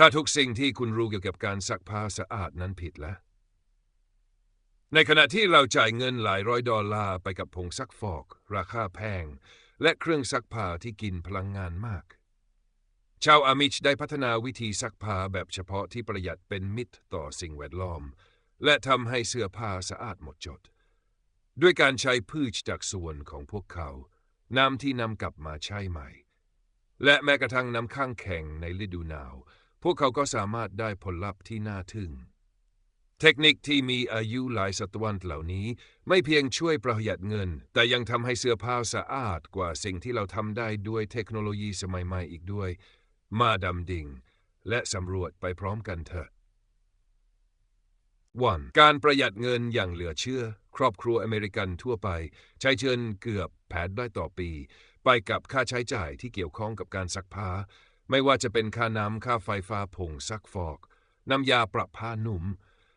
ถ้าทุกสิ่งที่คุณรู้เกี่ยวกับการซักผ้าสะอาดนั้นผิดแล้ว ในขณะที่เราจ่ายเงินหลายร้อยดอลลาร์ไปกับผงซักฟอก ราคาแพง และเครื่องซักผ้าที่กินพลังงานมาก ชาวอามิชได้พัฒนาวิธีซักผ้าแบบเฉพาะที่ประหยัดเป็นมิตรต่อสิ่งแวดล้อม และทำให้เสื้อผ้าสะอาดหมดจด ด้วยการใช้พืชจากส่วนของพวกเขาน้ำที่นำกลับมาใช้ใหม่ และแม้กระทั่งน้ำข้างแข็งในฤดูหนาว พวกเขาก็สามารถได้ผลลัพธ์ที่น่าทึ่ง เทคนิคที่มีอายุหลายศตวรรษเหล่านี้ ไม่เพียงช่วยประหยัดเงิน แต่ยังทำให้เสื้อผ้าสะอาดกว่าสิ่งที่เราทำได้ด้วยเทคโนโลยีสมัยใหม่อีกด้วย มาดำดิ่ง และสำรวจไปพร้อมกันเถอะ 1. การประหยัดเงินอย่างเหลือเชื่อ ครอบครัวอเมริกันทั่วไป ใช้เชิญเกือบแผนได้ต่อปี ไปกับค่าใช้จ่ายที่เกี่ยวข้องกับการซักผ้า ไม่ว่าจะเป็นค่าน้ำค่าไฟฟ้าผงซักฟอก น้ำยาปรับผ้านุ่ม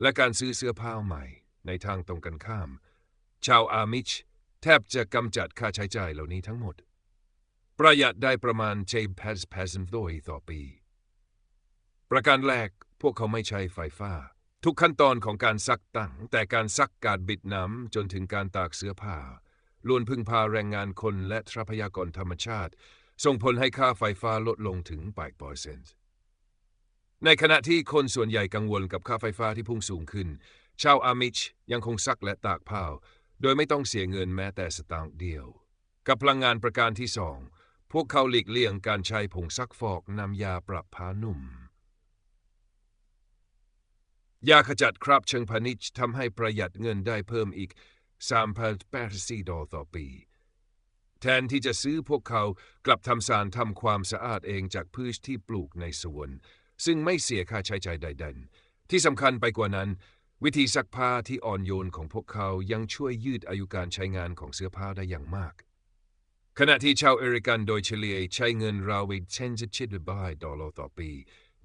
และการซื้อเสื้อผ้าใหม่ ในทางตรงกันข้าม ชาวอามิช แทบจะกำจัดค่าใช้จ่ายเหล่านี้ทั้งหมด ประหยัดได้ประมาณเจมเพสเพสโดยต่อปี ประการแรกพวกเขาไม่ใช้ไฟฟ้า ทุกขั้นตอนของการซักตั้ง แต่การซักการบิดน้ำจนถึงการตากเสื้อผ้าล้วนพึ่งพาแรงงานคนและทรัพยากรธรรมชาติ ส่งผลให้ค่าไฟฟ้าลดลงถึง8เปอร์เซ็นต์ในขณะที่คนส่วนใหญ่กังวลกับค่าไฟฟ้าที่พุ่งสูงขึ้น ชาวอามิชยังคงซักและตากผ้าโดยไม่ต้องเสียเงินแม้แต่สตางค์เดียว กับพลังงานประการที่สอง พวกเขาหลีกเลี่ยงการใช้ผงซักฟอกนำยาปรับผ้านุ่ม ยาขจัดคราบเชิงพาณิชย์ทำให้ประหยัดเงินได้เพิ่มอีก3,084ดอลต่อปี แทนที่จะซื้อพวกเขากลับทำสารทำความสะอาดเองจากพืชที่ปลูกในสวน ซึ่งไม่เสียค่าใช้จ่ายใด ๆ ที่สำคัญไปกว่านั้น วิธีซักผ้าที่อ่อนโยนของพวกเขายังช่วยยืดอายุการใช้งานของเสื้อผ้าได้อย่างมาก ขณะที่ชาวอเมริกันโดยเฉลี่ยใช้เงินราวเชนจะชิดบายดอลลาร์ต่อปี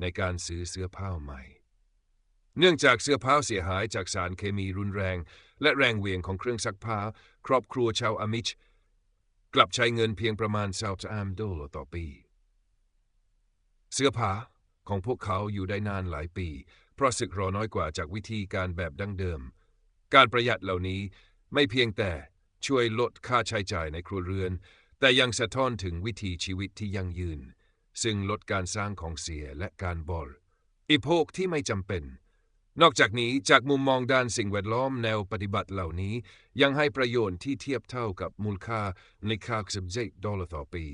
ในการซื้อเสื้อผ้าใหม่ เนื่องจากเสื้อผ้าเสียหายจากสารเคมีรุนแรง และแรงเหวี่ยงของเครื่องซักผ้า ครอบครัวชาวอามิช กลับใช้เงินเพียงประมาณซาจามโดลต่อปี เสื้อผ้าของพวกเขาอยู่ได้นานหลายปี เพราะสึกรอน้อยกว่าจากวิธีการแบบดั้งเดิม การประหยัดเหล่านี้ไม่เพียงแต่ช่วยลดค่าใช้จ่ายในครัวเรือน แต่ยังสะท้อนถึงวิถีชีวิตที่ยั่งยืน ซึ่งลดการสร้างของเสียและการบอลอิโภคที่ไม่จำเป็น นอกจากนี้จากมุมมองด้านสิ่งแวดล้อมแนวปฏิบัติเหล่านี้ ยังให้ประโยชน์ที่เทียบเท่ากับมูลค่าในค่า17ดอลลาร์ต่อปี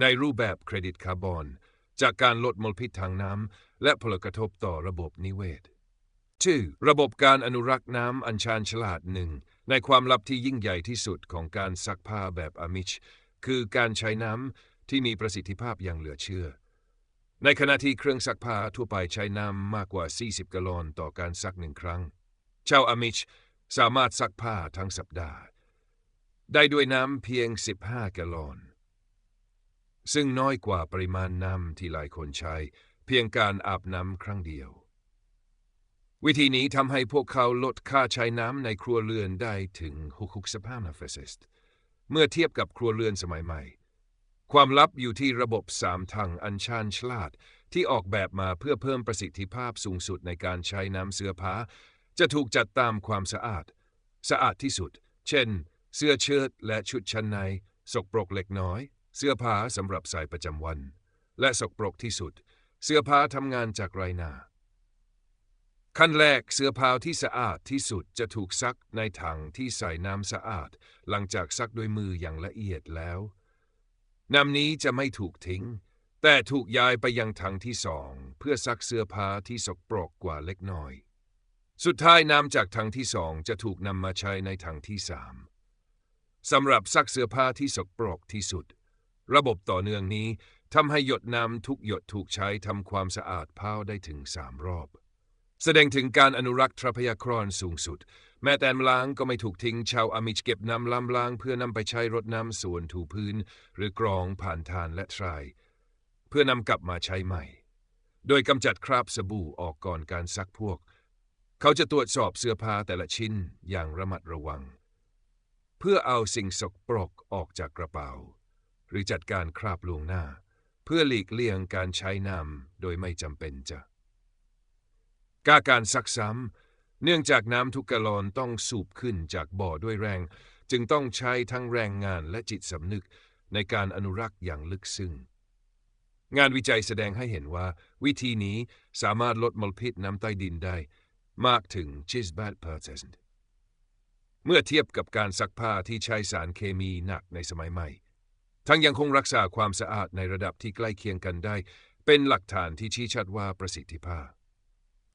ในรูปแบบเครดิตคาร์บอน จากการลดมลพิษทางน้ำและผลกระทบต่อระบบนิเวศชื่ระบบการอนุรักษ์น้ำอัญชานฉลาดหนึ่งในความลับที่ยิ่งใหญ่ที่สุดของการซักผ้าแบบอามิช คือการใช้น้ำที่มีประสิทธิภาพอย่างเหลือเชื่อ ในขณะที่เครื่องซักผ้าทั่วไปใช้น้ำมากกว่า 40 กะลอนต่อการซักหนึ่งครั้ง ชาวอมิชสามารถซักผ้าทั้งสัปดาห์ ได้ด้วยน้ำเพียง 15 กะลอน ซึ่งน้อยกว่าปริมาณน้ำที่หลายคนใช้ เพียงการอาบน้ำครั้งเดียว วิธีนี้ทำให้พวกเขาลดค่าใช้น้ำในครัวเรือนได้ถึง 65เฟสต์เมื่อเทียบกับครัวเรือนสมัยใหม่ ความลับอยู่ที่ระบบสามทางอัญชานฉลาด ที่ออกแบบมาเพื่อเพิ่มประสิทธิภาพสูงสุดในการใช้น้ำเสื้อผ้า จะถูกจัดตามความสะอาด สะอาดที่สุด เช่น เสื้อเชิ้ตและชุดชั้นใน สกปรกเล็กน้อย เสื้อผ้าสำหรับใส่ประจำวัน และสกปรกที่สุด เสื้อผ้าทำงานจากไรนา ขั้นแรกเสื้อผ้าที่สะอาดที่สุดจะถูกซักในถังที่ใส่น้ำสะอาด หลังจากซักด้วยมืออย่างละเอียดแล้ว น้ำนี้จะไม่ถูกทิ้ง แต่ถูกย้ายไปยังถังที่สอง เพื่อซักเสื้อผ้าที่สกปรกกว่าเล็กน้อย สุดท้ายน้ำจากถังที่สองจะถูกนำมาใช้ในถังที่สามสำหรับซักเสื้อผ้าที่สกปรกที่สุด ระบบต่อเนื่องนี้ทำให้หยดน้ำทุกหยดถูกใช้ทำความสะอาดผ้าได้ถึงสามรอบ แสดงถึงการอนุรักษ์ทรัพยากรสูงสุด แม้แต่ล้างก็ไม่ถูกทิ้ง ชาวอามิชเก็บน้ำล้ำล้าง เพื่อนำไปใช้รดน้ำส่วนถูพื้น หรือกรองผ่านทานและทราย เพื่อนำกลับมาใช้ใหม่ โดยกำจัดคราบสบู่ออกก่อนการซักพวก เขาจะตรวจสอบเสื้อผ้าแต่ละชิ้นอย่างระมัดระวัง เพื่อเอาสิ่งสกปรกออกจากกระเป๋า หรือจัดการคราบลวงหน้า เพื่อหลีกเลี่ยงการใช้น้ำโดยไม่จำเป็นจะกาการซักซ้ำ เนื่องจากน้ำทุกกะลอนต้องสูบขึ้นจากบ่อด้วยแรง จึงต้องใช้ทั้งแรงงานและจิตสำนึกในการอนุรักษ์อย่างลึกซึ้งงานวิจัยแสดงให้เห็นว่า วิธีนี้สามารถลดมลพิษน้ำใต้ดินได้ มากถึง68%เมื่อเทียบกับการซักผ้าที่ใช้สารเคมีหนักในสมัยใหม่ ทั้งยังคงรักษาความสะอาดในระดับที่ใกล้เคียงกันได้ เป็นหลักฐานที่ชี้ชัดว่าประสิทธิภาพ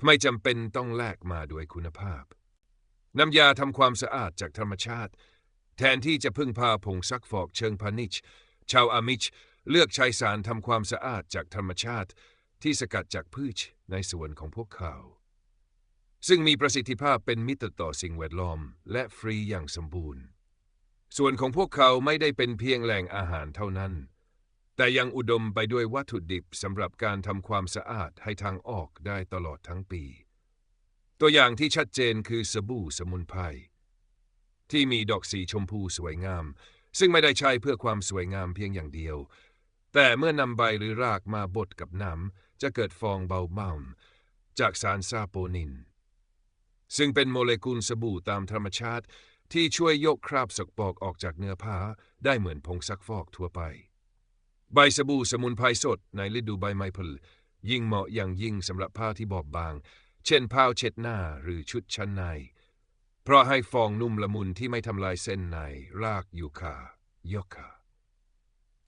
ไม่จำเป็นต้องแลกมาด้วยคุณภาพ น้ำยาทำความสะอาดจากธรรมชาติ แทนที่จะพึ่งพาผงซักฟอกเชิงพาณิชย์ชาวอามิชเลือกใช้สารทำความสะอาดจากธรรมชาติ ที่สกัดจากพืชในส่วนของพวกเขา ซึ่งมีประสิทธิภาพเป็นมิตรต่อสิ่งแวดล้อม และฟรีอย่างสมบูรณ์ ส่วนของพวกเขาไม่ได้เป็นเพียงแหล่งอาหารเท่านั้น แต่ยังอุดมไปด้วยวัตถุดิบสำหรับการทำความสะอาดให้ทางออกได้ตลอดทั้งปี ตัวอย่างที่ชัดเจนคือสบู่สมุนไพรที่มีดอกสีชมพูสวยงาม ซึ่งไม่ได้ใช้เพื่อความสวยงามเพียงอย่างเดียว แต่เมื่อนำใบหรือรากมาบดกับน้ำจะเกิดฟองเบาเบาจากสารซาโปนิน ซึ่งเป็นโมเลกุลสบู่ตามธรรมชาติที่ช่วยยกคราบสกปรกออกจากเนื้อผ้าได้เหมือนผงซักฟอกทั่วไป ใบสบู่สมุนไพรสดในฤดูใบไม้ผลยิ่งเหมาะอย่างยิ่งสำหรับผ้าที่บอบบาง เช่นผ้าเช็ดหน้าหรือชุดชั้นใน เพราะให้ฟองนุ่มละมุนที่ไม่ทำลายเส้นใน รากยูคายกคา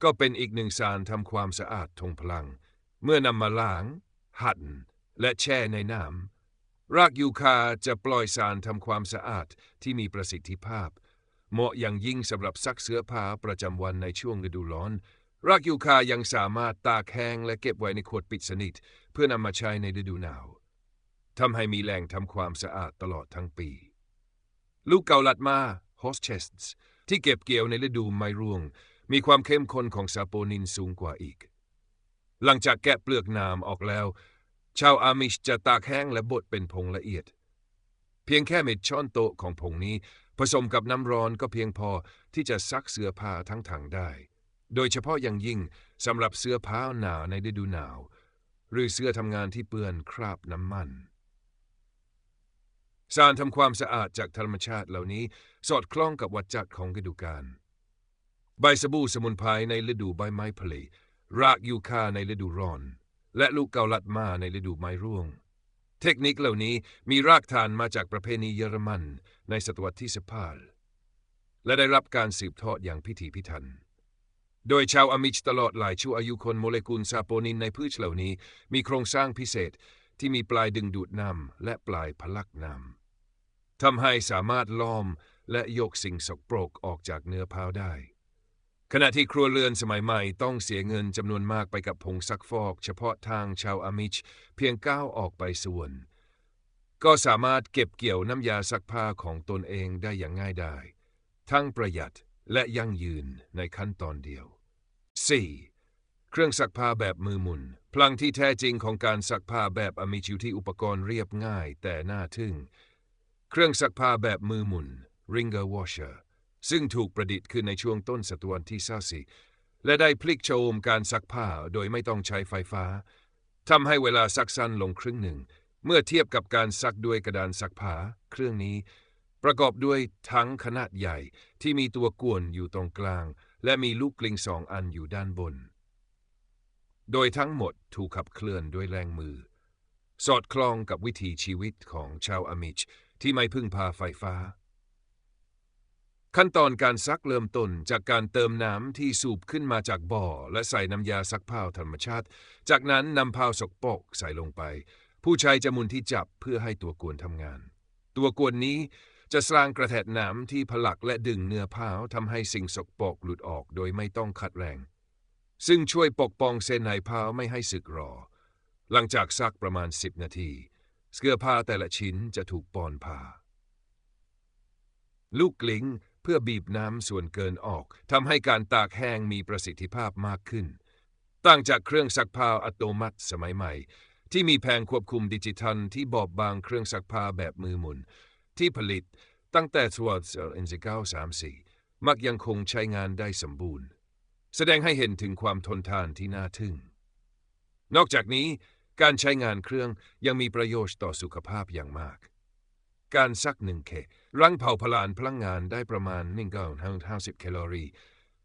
ก็เป็นอีกหนึ่งสารทำความสะอาดทงพลัง เมื่อนำมาล้าง หั่น และแช่ในน้ำรากยูคาจะปล่อยสารทำความสะอาดที่มีประสิทธิภาพ เหมาะอย่างยิ่งสำหรับซักเสื้อผ้าประจำวันในช่วงฤดูร้อน รากยูคายังสามารถตากแห้งและเก็บไว้ในขวดปิดสนิท เพื่อนำมาใช้ในฤดูหนาวทำให้มีแหล่งทำความสะอาดตลอดทั้งปี ลูกเกาลัดมา h o s t e s t ที่เก็บเกี่ยวในฤดูไม้ร่วง มีความเข้มข้นของซาโปนินสูงกว่าอีก หลังจากแกะเปลือกน้ำออกแล้ว ชาวอามิชจะตากแห้งและบดเป็นผงละเอียด เพียงแค่เม็ดช้อนโต๊ะของผงนี้ ผสมกับน้ำร้อนก็เพียงพอที่จะซักเสื้อผ้าทั้งถังได้ โดยเฉพาะอย่างยิ่งสำหรับเสื้อผ้าหนาในฤดูหนาว หรือเสื้อทำงานที่เปื้อนคราบน้ำมัน สารทำความสะอาดจากธรรมชาติเหล่านี้สอดคล้องกับวัฏจักรของฤดูกาลใบสบู่สมุนไพรในฤดูใบไม้ผลิรากยูคาในฤดูร้อน และลูกเกาลัดมาในฤดูไม้ร่วง เทคนิคเหล่านี้มีรากฐานมาจากประเพณีเยอรมันในศตวรรษที่สิบห้าและได้รับการสืบทอดอย่างพิถีพิถัน โดยชาวอมิชตลอดหลายชั่วอายุคนโมเลกุลซาโปนินในพืชเหล่านี้ มีโครงสร้างพิเศษที่มีปลายดึงดูดน้ำและปลายพลักน้ำทำให้สามารถล้อมและยกสิ่งสกปรกออกจากเนื้อผ้าได้ ขณะที่ครัวเรือนสมัยใหม่ต้องเสียเงินจำนวนมากไปกับผงซักฟอก เฉพาะทางชาวอามิชเพียงก้าวออกไปส่วน ก็สามารถเก็บเกี่ยวน้ำยาซักผ้าของตนเองได้อย่างง่ายดายทั้งประหยัด และยั่งยืนในขั้นตอนเดียว 4. เครื่องซักผ้าแบบมือหมุน พลังที่แท้จริงของการซักผ้าแบบอมิชอยู่ที่อุปกรณ์เรียบง่ายแต่น่าทึ่ง เครื่องซักผ้าแบบมือหมุน Ringer Washer ซึ่งถูกประดิษฐ์ขึ้นในช่วงต้นศตวรรษที่24และได้พลิกโฉมการซักผ้าโดยไม่ต้องใช้ไฟฟ้าทำให้เวลาซักสั้นลงครึ่งหนึ่ง เมื่อเทียบกับการซักด้วยกระดานซักผ้าเครื่องนี้ ประกอบด้วยทั้งขนาดใหญ่ที่มีตัวกวนอยู่ตรงกลาง และมีลูกกลิงสองอันอยู่ด้านบน โดยทั้งหมดถูกขับเคลื่อนด้วยแรงมือ สอดคล้องกับวิถีชีวิตของชาวอมิช ที่ไม่พึ่งพาไฟฟ้า ขั้นตอนการซักเริ่มต้นจากการเติมน้ำที่สูบขึ้นมาจากบ่อ และใส่น้ำยาซักผ้าธรรมชาติ จากนั้นนำผ้าสกปรกใส่ลงไป ผู้ใช้จะมุนที่จับเพื่อให้ตัวกวนทำงาน ตัวกวนนี้ จะสร้างกระแทกน้ำที่ผลักและดึงเนื้อผ้าทำให้สิ่งสกปรกหลุดออกโดยไม่ต้องขัดแรง ซึ่งช่วยปกป้องเส้นในผ้าไม่ให้สึกหรอ หลังจากซักประมาณ 10 นาที เสื้อผ้าแต่ละชิ้นจะถูกปอนผ้า ลูกกลิ้งเพื่อบีบน้ำส่วนเกินออกทำให้การตากแห้งมีประสิทธิภาพมากขึ้น ต่างจากเครื่องซักผ้าอัตโนมัติสมัยใหม่ ที่มีแผงควบคุมดิจิทัลที่บอบบางเครื่องซักผ้าแบบมือหมุน ที่ผลิตตั้งแต่ทวร์เซลอินซิเก้าสามสี่มักยังคงใช้งานได้สมบูรณ์ แสดงให้เห็นถึงความทนทานที่น่าทึ่ง นอกจากนี้การใช้งานเครื่องยังมีประโยชน์ต่อสุขภาพอย่างมาก การซักหนึ่งเครังเผาผลาญพลังงานได้ประมาณ150แคลอรี่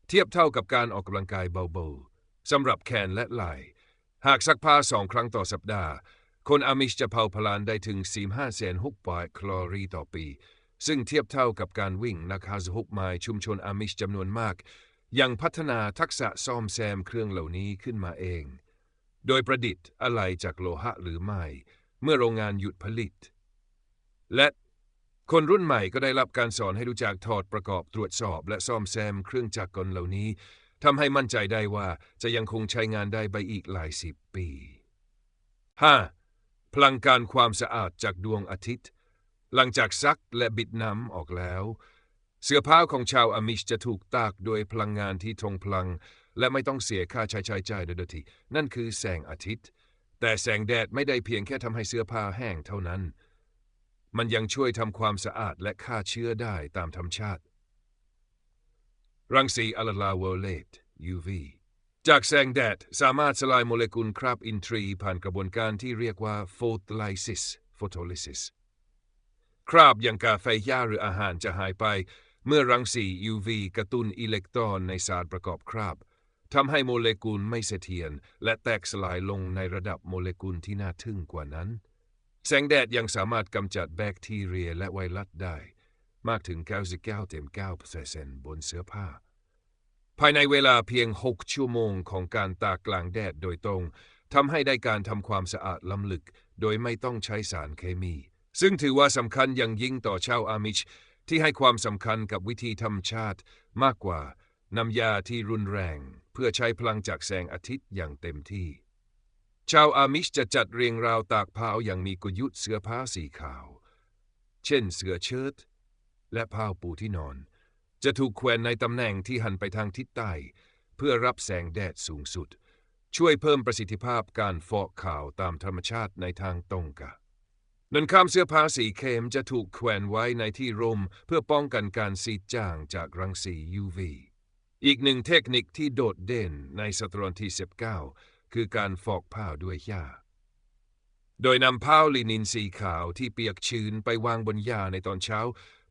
เทียบเท่ากับการออกกำลังกายเบาๆสำหรับแขนและไหล่หากซักผ้าสองครั้งต่อสัปดาห์ คนอามิชจะเผาผลาญได้ถึง 45แสน600แคลอรีต่อปี ซึ่งเทียบเท่ากับการวิ่งนักฮาสฮกไมล์ชุมชนอามิชจำนวนมาก ยังพัฒนาทักษะซ่อมแซมเครื่องเหล่านี้ขึ้นมาเอง โดยประดิษฐ์อะไรจากโลหะหรือไม่ เมื่อโรงงานหยุดผลิต และคนรุ่นใหม่ก็ได้รับการสอนให้รู้จักถอดประกอบตรวจสอบ และซ่อมแซมเครื่องจักรกลเหล่านี้ทำให้มั่นใจได้ว่าจะยังคงใช้งานได้ไปอีกหลายสิบปี 5. พลังการความสะอาดจากดวงอาทิตย์ หลังจากซักและบิดน้ำออกแล้ว เสื้อผ้าของชาวอามิชจะถูกตากโดยพลังงานที่ทงพลัง และไม่ต้องเสียค่าใช้ใช้จ่ายโดยทีนั่นคือแสงอาทิตย์ แต่แสงแดดไม่ได้เพียงแค่ทำให้เสื้อผ้าแห้งเท่านั้น มันยังช่วยทำความสะอาดและฆ่าเชื้อได้ตามธรรมชาติ รังสีอัลลาโวเลต UV จากแสงแดดสามารถสลายโมเลกุลคราบอินทรีย์ผ่านกระบวนการที่เรียกว่า photolysis photolysis คราบอย่างกาแฟย่าหรืออาหารจะหายไป เมื่อรังสี UV กระตุ้นอิเล็กตรอนในสารประกอบคราบทำให้โมเลกุลไม่เสถียรและแตกสลายลงในระดับโมเลกุลที่น่าทึ่งกว่านั้น แสงแดดยังสามารถกำจัดแบคทีเรียและไวรัสได้ มากถึง 99.9%บนเสื้อผ้า ภายในเวลาเพียง 6 ชั่วโมงของการตากกลางแดดโดยตรงทำให้ได้การทำความสะอาดล้ำลึก โดยไม่ต้องใช้สารเคมี ซึ่งถือว่าสำคัญอย่างยิ่งต่อชาวอามิช ที่ให้ความสำคัญกับวิธีธรรมชาติมากกว่าน้ำยาที่รุนแรง เพื่อใช้พลังจากแสงอาทิตย์อย่างเต็มที่ ชาวอามิชจะจัดเรียงราวตากผ้าอย่างมีกลยุทธ์เสื้อผ้าสีขาว เช่นเสื้อเชิ้ตและผ้าปูที่นอน จะถูกแขวนในตำแหน่งที่หันไปทางทิศใต้ เพื่อรับแสงแดดสูงสุด ช่วยเพิ่มประสิทธิภาพการฟอกขาวตามธรรมชาติในทางตรงกะนันข้ามเสื้อผ้าสีเข้มจะถูกแขวนไว้ในที่ร่ม เพื่อป้องกันการสีดจางจากรังสี UV อีกหนึ่งเทคนิคที่โดดเด่นในศตวรรษที่ 19 คือการฟอกผ้าด้วยหญ้า โดยนำผ้าลินินสีขาวที่เปียกชื้นไปวางบนหญ้าในตอนเช้า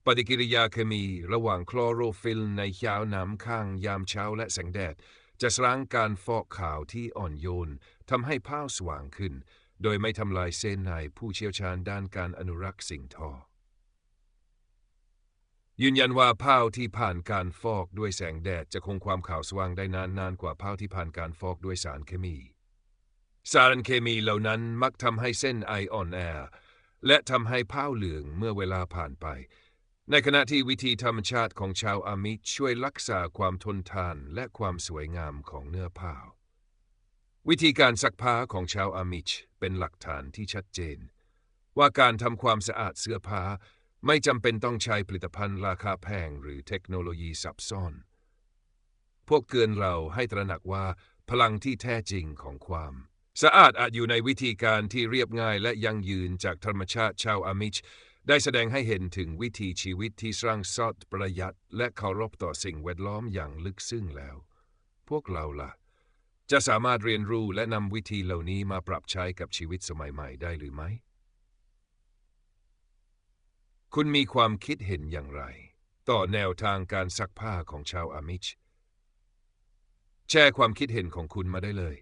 ปฏิกิริยาเคมีระหว่างคลอโรฟิลในหญ้าน้ำข้างยามเช้าและแสงแดด จะสร้างการฟอกขาวที่อ่อนโยนทำให้ผ้าสว่างขึ้น โดยไม่ทำลายเส้นในผู้เชี่ยวชาญด้านการอนุรักษ์สิ่งทอ ยืนยันว่าผ้าที่ผ่านการฟอกด้วยแสงแดดจะคงความขาวสว่างได้นานนานกว่าผ้าที่ผ่านการฟอกด้วยสารเคมี สารเคมีเหล่านั้นมักทำให้เส้นไออ่อนแอและทำให้ผ้าเหลืองเมื่อเวลาผ่านไป ในขณะที่วิธีธรรมชาติของชาวอามิชช่วยรักษาความทนทานและความสวยงามของเนื้อผ้า วิธีการซักผ้าของชาวอามิชเป็นหลักฐานที่ชัดเจน ว่าการทำความสะอาดเสื้อผ้าไม่จำเป็นต้องใช้ผลิตภัณฑ์ราคาแพงหรือเทคโนโลยีซับซ้อน พวกเกินเราให้ตระหนักว่าพลังที่แท้จริงของความ สะอาดอาจอยู่ในวิธีการที่เรียบง่ายและยั่งยืนจากธรรมชาติชาวอามิช ได้แสดงให้เห็นถึงวิถีชีวิตที่สร้างสอดประหยัดและเคารพต่อสิ่งแวดล้อมอย่างลึกซึ้งแล้ว พวกเราล่ะ จะสามารถเรียนรู้และนำวิธีเหล่านี้มาปรับใช้กับชีวิตสมัยใหม่ได้หรือไม่ คุณมีความคิดเห็นอย่างไร ต่อแนวทางการซักผ้าของชาวอามิช แชร์ความคิดเห็นของคุณมาได้เลย